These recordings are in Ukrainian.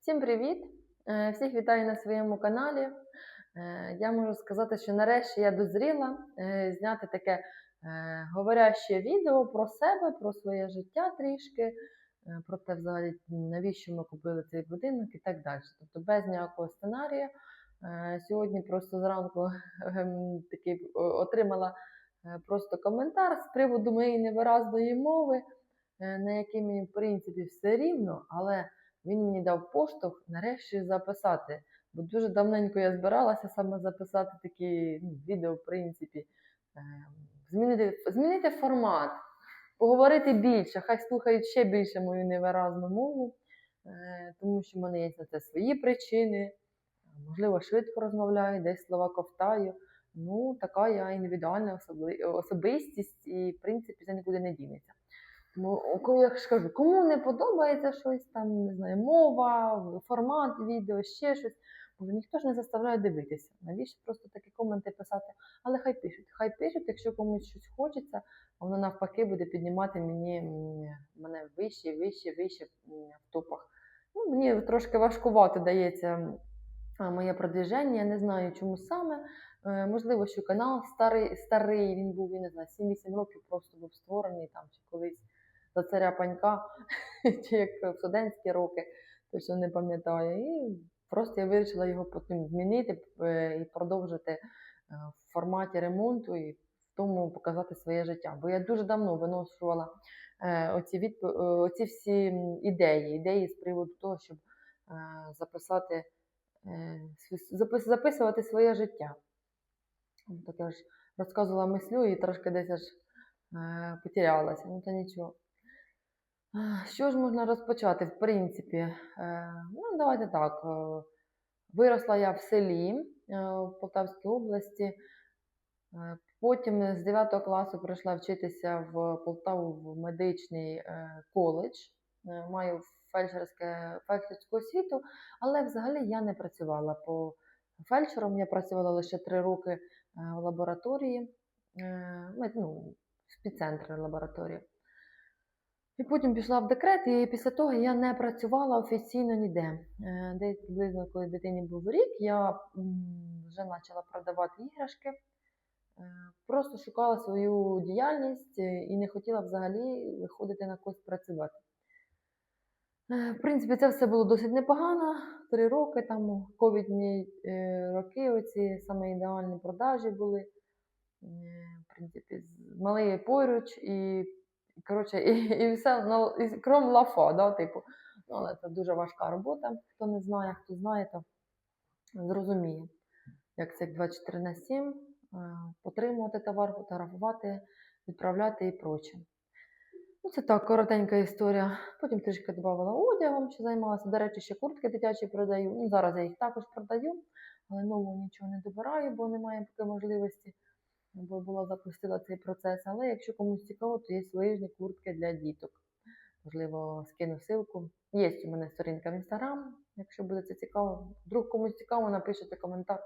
Всім привіт! Е, Всіх вітаю на своєму каналі. Е, Я можу сказати, що нарешті я дозріла е, зняти таке говоряще відео про себе, про своє життя трішки, про те, взагалі, навіщо ми купили цей будинок і так далі. Тобто без ніякого сценарію. Сьогодні просто зранку такий отримала просто коментар з приводу моєї невиразної мови, на який мені, в принципі, все рівно, але він мені дав поштовх нарешті записати. Бо дуже давненько я збиралася саме записати такі ну, відео, в принципі, е, змінити, змінити формат, поговорити більше, хай слухають ще більше мою невиразну мову, е, тому що в мене є на це свої причини. Можливо, швидко розмовляю, десь слова ковтаю. Ну, така я індивідуальна особистість, і, в принципі, це нікуди не дінеться. О, ко- ж кажу, кому не подобається щось там, не знаю, мова, формат відео, ще щось, може ніхто ж не заставляє дивитися. Навіщо просто такі коменти писати? Але хай пишуть, хай пишуть, якщо комусь щось хочеться, воно навпаки буде піднімати мені мене вище, вище, вище в топах. Ну, мені трошки важкувато дається моє продвіження, я не знаю, чому саме. Е, Можливо, що канал старий, старий він був, я не знаю, 7-8 років просто був створений там чи колись за царя панька, чи як в студентські роки, точно не пам'ятаю. І просто я вирішила його потім змінити е, і продовжити е, в форматі ремонту і в тому показати своє життя. Бо я дуже давно виношувала е, оці, відп... оці всі ідеї, ідеї з приводу того, щоб записати, записувати своє життя. Так я ж розказувала мислю і трошки десь аж потерялася. Ну, то нічого. Що ж можна розпочати, в принципі? Е, Ну, давайте так. е, Виросла я в селі е, в Полтавській області. Потім з 9 класу прийшла вчитися в Полтаву в медичний коледж. Маю фельдшерське, фельдшерську освіту, але взагалі я не працювала по фельдшером. Я працювала лише 3 роки в лабораторії, ну, в спеццентрі лабораторії. І потім пішла в декрет, і після того я не працювала офіційно ніде. Е, Десь приблизно, коли дитині був рік, я вже почала продавати іграшки. Е, Просто шукала свою діяльність е, і не хотіла взагалі виходити на когось працювати. В принципі, це все було досить непогано. Три роки, там ковідні роки, оці саме ідеальні продажі були. В принципі, малий поруч і, коротше, і, і все на- і крім лафа, да, типу. Ну, але це дуже важка робота. Хто не знає, хто знає, то зрозуміє, як це 24 на 7, е, потримувати товар, фотографувати, відправляти і проче. Ну, це так, коротенька історія. Потім трішки додавала одягом, що займалася. До речі, ще куртки дитячі продаю. Ну, зараз я їх також продаю, але нового нічого не добираю, бо немає поки можливості, бо була запустила цей процес. Але якщо комусь цікаво, то є лижні куртки для діток. Можливо, скину ссылку. Є у мене сторінка в інстаграм. Якщо буде це цікаво, вдруг комусь цікаво, напишете коментар.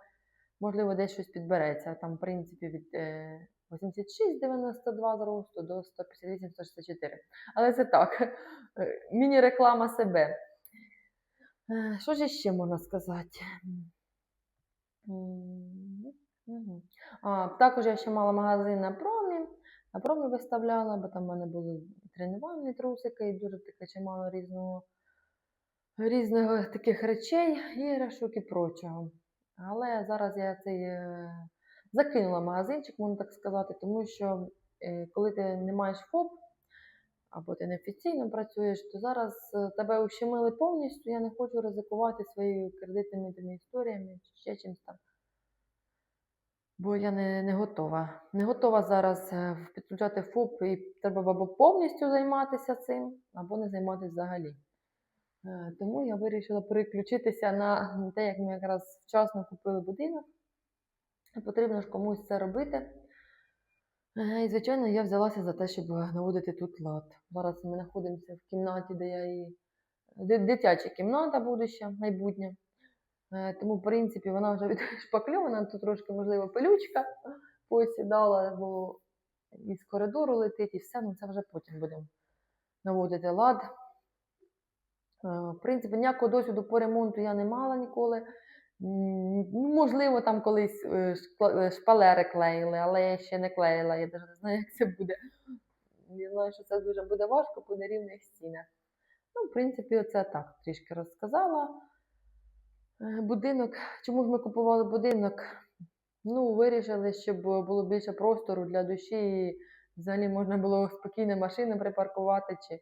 Можливо, десь щось підбереться. Там, в принципі, від е, 86,92 зросту до 158,164. Але це так, е, міні-реклама себе. Е, Що ж ще можна сказати? А, також я ще мала магазин на промі. На промі виставляла, бо там в мене були тренувальні трусики і дуже таке чимало різного, різних таких речей, іграшок і прочого. Але зараз я цей е, закинула магазинчик, можна так сказати, тому що е, коли ти не маєш ФОП, або ти неофіційно працюєш, то зараз е, тебе ущемили повністю. Я не хочу ризикувати своїми кредитними історіями чи ще чимось там. Бо я не, не готова. Не готова зараз е, підключати ФОП і треба або повністю займатися цим, або не займатися взагалі. Е, Тому я вирішила переключитися на те, як ми якраз вчасно купили будинок. Потрібно ж комусь це робити. Е, І, звичайно, я взялася за те, щоб наводити тут лад. Зараз ми знаходимося в кімнаті, де я і дитяча кімната будуща, майбутня. Е, Тому, в принципі, вона вже відшпакльована, тут трошки, можливо, пилючка посідала, бо із коридору летить і все, ну це вже потім будемо наводити лад. В принципі, ніякого досвіду по ремонту я не мала ніколи. Ну, можливо, там колись е, е, шпалери клеїли, але я ще не клеїла, я навіть не знаю, як це буде. Я знаю, що це дуже буде важко по нерівних стінах. Ну, в принципі, оце так трішки розказала. Е, Будинок. Чому ж ми купували будинок? Ну, вирішили, щоб було більше простору для душі, і взагалі можна було спокійно машини припаркувати, чи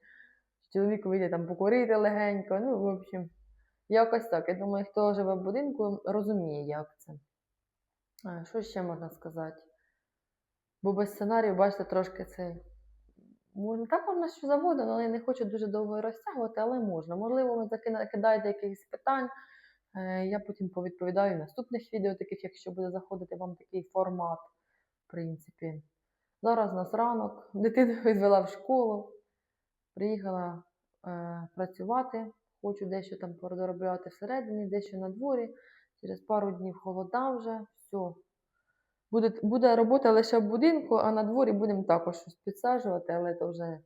чоловік вийде там покурити легенько. Ну, в общем, якось так. Я думаю, хто живе в будинку, розуміє, як це. А, Що ще можна сказати? Бо без сценарію, бачите, трошки цей. Можна так можна що завгодно, але я не хочу дуже довго розтягувати, але можна. Можливо, ви закина- кидаєте якихось питань. Е, Я потім повідповідаю в наступних відео, таких, якщо буде заходити вам такий формат, в принципі. Зараз у нас ранок, дитину відвела в школу, приїхала е, працювати, хочу дещо там доробляти всередині, дещо на дворі. Через пару днів холода вже, все. Буде, буде робота лише в будинку, а на дворі будемо також щось підсаджувати, але це вже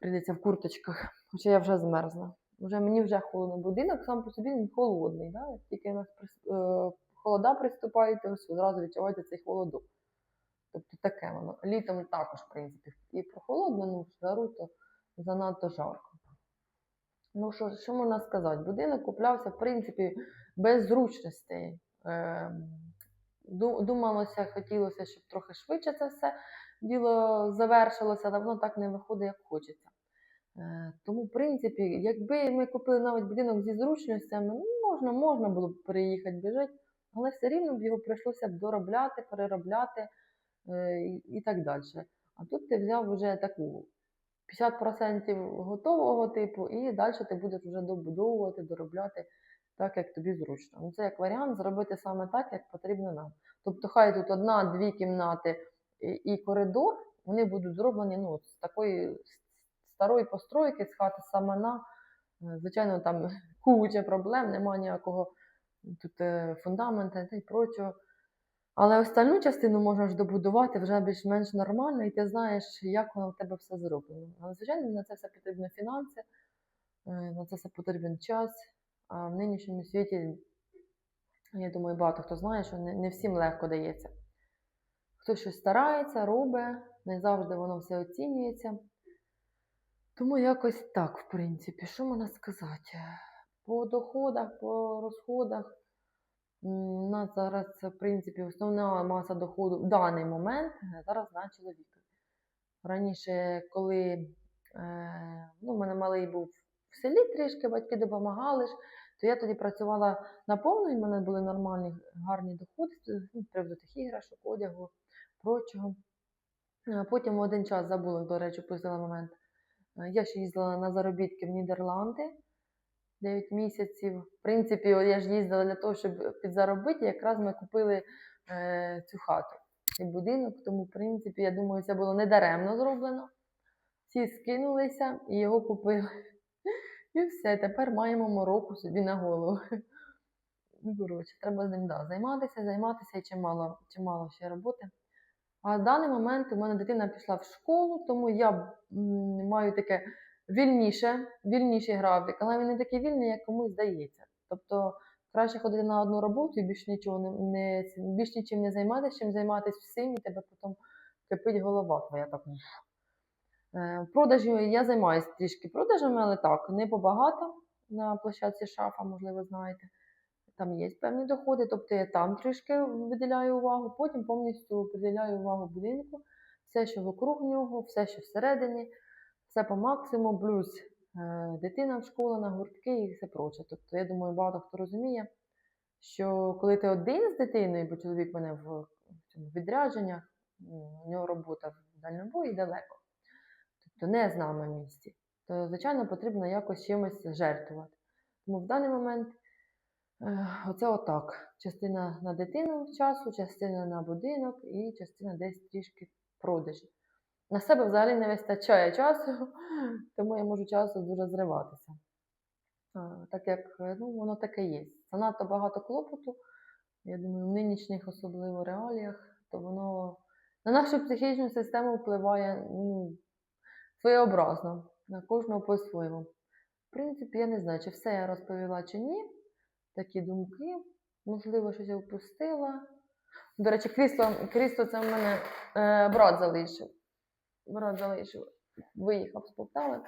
прийдеться в курточках, хоча я вже змерзла. Вже мені вже холодно. Будинок сам по собі він холодний. Да? Як тільки у нас е, холода приступають, то одразу відчуваєте цей холодок. Тобто таке воно. Літом також, в принципі, і прохолодно, ну жару то занадто жарко. Ну, що, що можна сказати? Будинок куплявся, в принципі, без зручностей. Ем, Думалося, хотілося, щоб трохи швидше це все діло завершилося, воно так не виходить, як хочеться. Е, Тому, в принципі, якби ми купили навіть будинок зі зручностями, ну, можна, можна було б переїхати біжити, але все рівно б його прийшлося б доробляти, переробляти е, і, так далі. А тут ти взяв вже таку 50% готового типу, і далі ти будеш вже добудовувати, доробляти так, як тобі зручно. Ну, це як варіант зробити саме так, як потрібно нам. Тобто, хай тут одна-дві кімнати і, коридор, вони будуть зроблені ну, з такої старої постройки, з хати самана. Е, Звичайно, там куча проблем, немає ніякого тут е, фундаменту та й прочого. Але остальну частину можна ж добудувати вже більш-менш нормально, і ти знаєш, як воно в тебе все зроблено. Але, звичайно, на це все потрібно фінанси, е, на це все потрібен час. А в нинішньому світі, я думаю, багато хто знає, що не, всім легко дається. Хтось щось старається, робить, не завжди воно все оцінюється. Тому якось так, в принципі, що можна сказати? По доходах, по розходах. У нас зараз, в принципі, основна маса доходу в даний момент е, зараз на чоловіка. Раніше, коли е, ну, в мене малий був в селі трішки, батьки допомагали ж, то я тоді працювала наповну, і в мене були нормальні гарні доходи з ну, приводу тих іграшок, одягу, прочого. Потім в один час забула, до речі, пустила момент. Е, Я ще їздила на заробітки в Нідерланди 9 місяців. В принципі, я ж їздила для того, щоб підзаробити. Якраз ми купили е, цю хату, цей будинок. Тому, в принципі, я думаю, це було недаремно зроблено. Всі скинулися і його купили. І все, тепер маємо мороку собі на голову. Ну, треба з ним да, займатися, займатися і чимало, чимало ще роботи. А в даний момент у мене дитина пішла в школу, тому я маю таке вільніше, вільніший графік, але він не такий вільний, як комусь здається. Тобто краще ходити на одну роботу і більш нічого не, більш нічим не займатися, чим займатися всім, і тебе потім кипить голова твоя так. Е, Продажі я займаюся трішки продажами, але так, не побагато на площадці шафа, можливо, знаєте. Там є певні доходи, тобто я там трішки виділяю увагу, потім повністю приділяю увагу будинку, все, що вокруг нього, все, що всередині, все по максимуму, плюс е, дитина в школу, на гуртки і все проче. Тобто, я думаю, багато хто розуміє, що коли ти один з дитиною, бо чоловік мене в, в відрядженнях, у нього робота в дальнобої далеко, тобто не з нами в місті, то, звичайно, потрібно якось чимось жертвувати. Тому в даний момент оце отак. Частина на дитину часу, частина на будинок і частина десь трішки продажі. На себе взагалі не вистачає часу, тому я можу часу дуже зриватися. Так як ну, воно таке є. Занадто багато клопоту. Я думаю, в нинішніх особливо реаліях, то воно на нашу психічну систему впливає ну, своєобразно, на кожного по-своєму. В принципі, я не знаю, чи все я розповіла, чи ні. Такі думки. Можливо, щось я впустила. До речі, крісло, крісло це в мене е, брат залишив. Брат залишив, виїхав з Полтави.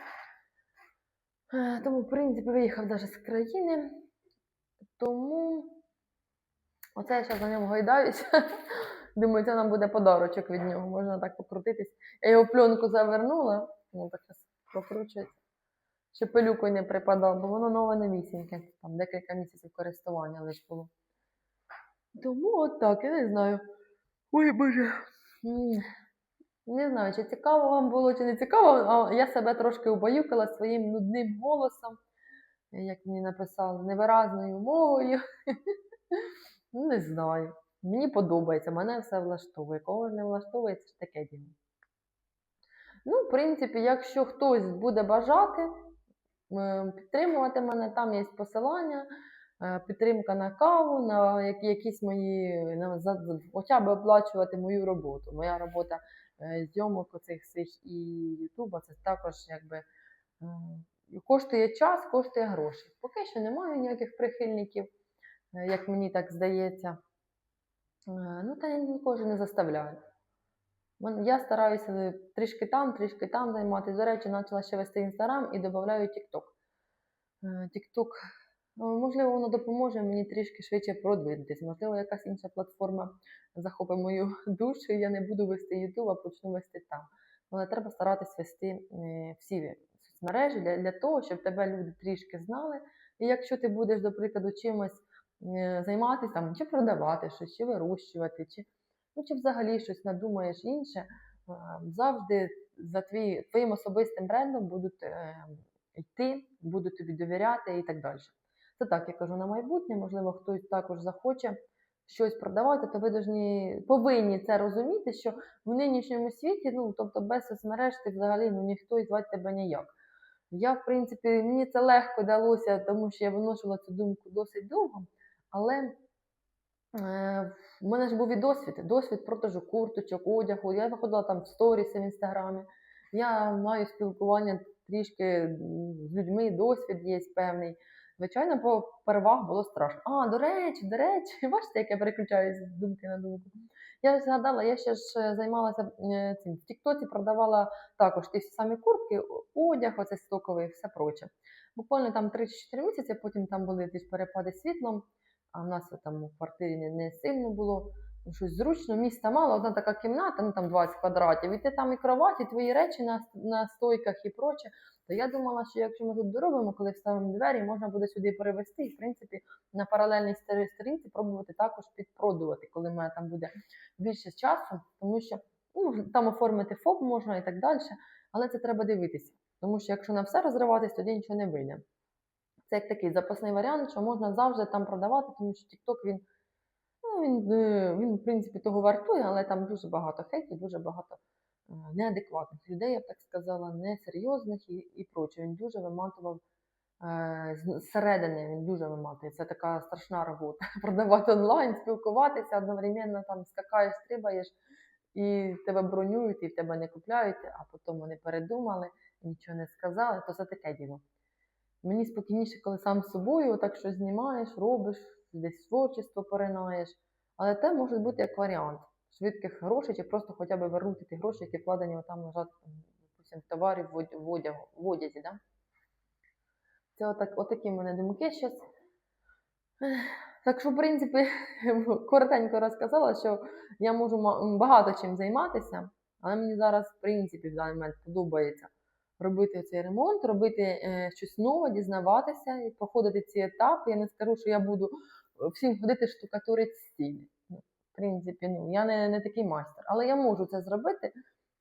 Е, тому, в принципі, виїхав навіть з країни. Тому оце я зараз на ньому гайдаюся. Думаю, це нам буде подарочок від нього. Можна так покрутитись. Я його пленку завернула, ну так зараз покручується. Щоб пилюкою не припадав, бо воно нове новісіньке. Там декілька місяців користування лише було. Тому от так, я не знаю. Ой, Боже. Не знаю, чи цікаво вам було, чи не цікаво, а я себе трошки убаюкала своїм нудним голосом, як мені написали, невиразною мовою. Не знаю. Мені подобається, мене все влаштовує. Кого не влаштовує, це ж таке діло. Ну, в принципі, якщо хтось буде бажати підтримувати мене, там є посилання, е, підтримка на каву, на якісь мої, на, за, хоча б оплачувати мою роботу. Моя робота е, зйомок оцих всіх і Ютуба, це також якби е, коштує час, коштує гроші. Поки що немає ніяких прихильників, е, як мені так здається. Е, Ну, та я нікого не заставляю. Я стараюся трішки там, трішки там займатися. До речі, почала ще вести інстаграм і додаю TikTok, ну, можливо, воно допоможе мені трішки швидше продвинутися. Можливо, якась інша платформа захопить мою душу, і я не буду вести YouTube, а почну вести там. Але треба старатись вести е, всі соцмережі для, для того, щоб тебе люди трішки знали. І якщо ти будеш, до прикладу, чимось е, займатися, там, чи продавати щось, чи вирощувати, чи, ну, чи взагалі щось надумаєш інше, завжди за твій, твоїм особистим брендом будуть е, йти, будуть тобі довіряти і так далі. Це так, я кажу на майбутнє, можливо, хтось також захоче щось продавати, то ви должні, повинні це розуміти, що в нинішньому світі, ну, тобто без соцмереж ти взагалі ну, ніхто і звати тебе ніяк. Я, в принципі, мені це легко далося, тому що я виношувала цю думку досить довго, але е, в мене ж був і досвід, досвід продажу курточок, одягу. Я виходила там в сторіси в інстаграмі. Я маю спілкування трішки з людьми, досвід є певний. Звичайно, по переваг було страшно. А, до речі, до речі, бачите, як я переключаюся з думки на думку. Я згадала, я ще ж е, займалася е, цим. В Тіктоці продавала також ті самі куртки, одяг, оце стоковий, все проче. Буквально там 3-4 місяці, потім там були ж перепади світлом, а в нас там у квартирі не, не сильно було. ну, Щось зручно, міста мало, одна така кімната, ну там 20 квадратів, і ти там і кровать, і твої речі на, на стойках і проче. То я думала, що якщо ми тут доробимо, коли вставимо двері, можна буде сюди перевести і, в принципі, на паралельній стори- сторінці пробувати також підпродувати, коли в мене там буде більше часу, тому що ну, там оформити ФОП можна і так далі, але це треба дивитися. Тому що якщо на все розриватись, тоді нічого не вийде. Це як такий запасний варіант, що можна завжди там продавати, тому що TikTok він, ну, він, е, він в принципі того вартує, але там дуже багато хейтів, дуже багато е, неадекватних людей, я б так сказала, несерйозних і, і проче. Він дуже виматував е, зсередини, він дуже виматує. Це така страшна робота. Продавати онлайн, спілкуватися, одновременно там скакаєш, стрибаєш, і тебе бронюють, і в тебе не купляють, а потім вони передумали, нічого не сказали, то це таке діло. Мені спокійніше, коли сам з собою так щось знімаєш, робиш, десь творчество поринаєш. Але те може бути як варіант швидких грошей, чи просто хоча б вернути ті гроші, які вкладені там лежать, допустим, в товарі, в одягу, в одязі. Да? Це отак, отакі в мене думки зараз. Так що, в принципі, коротенько розказала, що я можу багато чим займатися, але мені зараз, в принципі, в даний момент подобається робити цей ремонт, робити е, щось нове, дізнаватися і проходити ці етапи. Я не скажу, що я буду е, всім ходити штукатурити стіни. Ну, В принципі, ну, я не, не такий майстер, але я можу це зробити.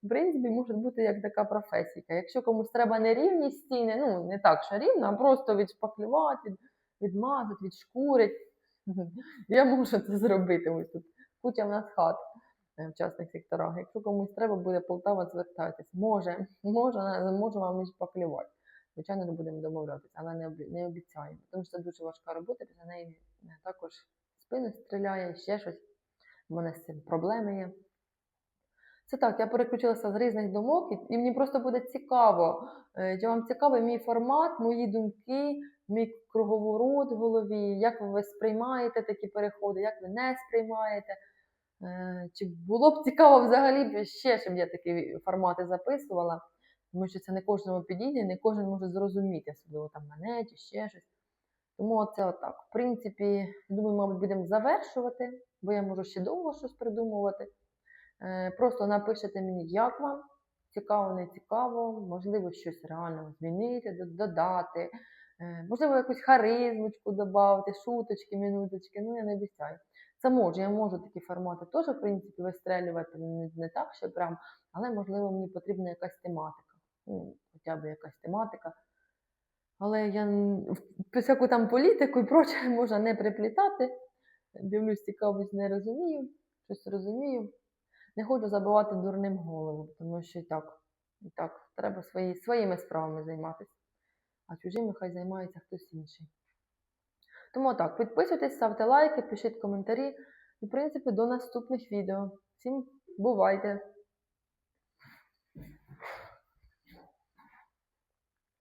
В принципі, може бути як така професійка. Якщо комусь треба не рівні стіни, ну не так, що рівно, а просто відшпаклювати, від, відмазати, відшкурити. Я можу це зробити. Ось тут куча в нас хат в частних секторах. Якщо комусь треба буде Полтава, звертайтесь. Може, може, можу вам і шпаклювати. Звичайно, не будемо домовлятися, але не, не обіцяємо. Тому що це дуже важка робота, після неї е, також спину стріляє, ще щось. У мене з цим проблеми є. Це так, я переключилася з різних думок, і, і мені просто буде цікаво. е, Чи вам цікавий мій формат, мої думки, мій круговорот в голові, як ви сприймаєте такі переходи, як ви не сприймаєте. Е, Чи було б цікаво взагалі ще, щоб я такі формати записувала, тому що це не кожному підійде, не кожен може зрозуміти, особливо там мене чи ще щось. Тому це отак. В принципі, думаю, мабуть, будемо завершувати, бо я можу ще довго щось придумувати. Е, Просто напишете мені, як вам, цікаво, не цікаво, можливо, щось реально змінити, додати, е, можливо, якусь харизмочку додати, шуточки, минуточки, ну я не обіцяю. Це можу, я можу такі формати теж, в принципі, вистрелювати не, не так, що прям, але можливо мені потрібна якась тематика. Ну, хоча б якась тематика. Але я всяку там політику і проче можна не приплітати. Дивлюсь, цікавість не розумію, щось розумію. Не хочу забивати дурним голову, тому що і так, і так, треба свої, своїми справами займатися. А чужими хай займається хтось інший. Тому так, підписуйтесь, ставте лайки, пишіть коментарі. І, в принципі, до наступних відео. Всім бувайте!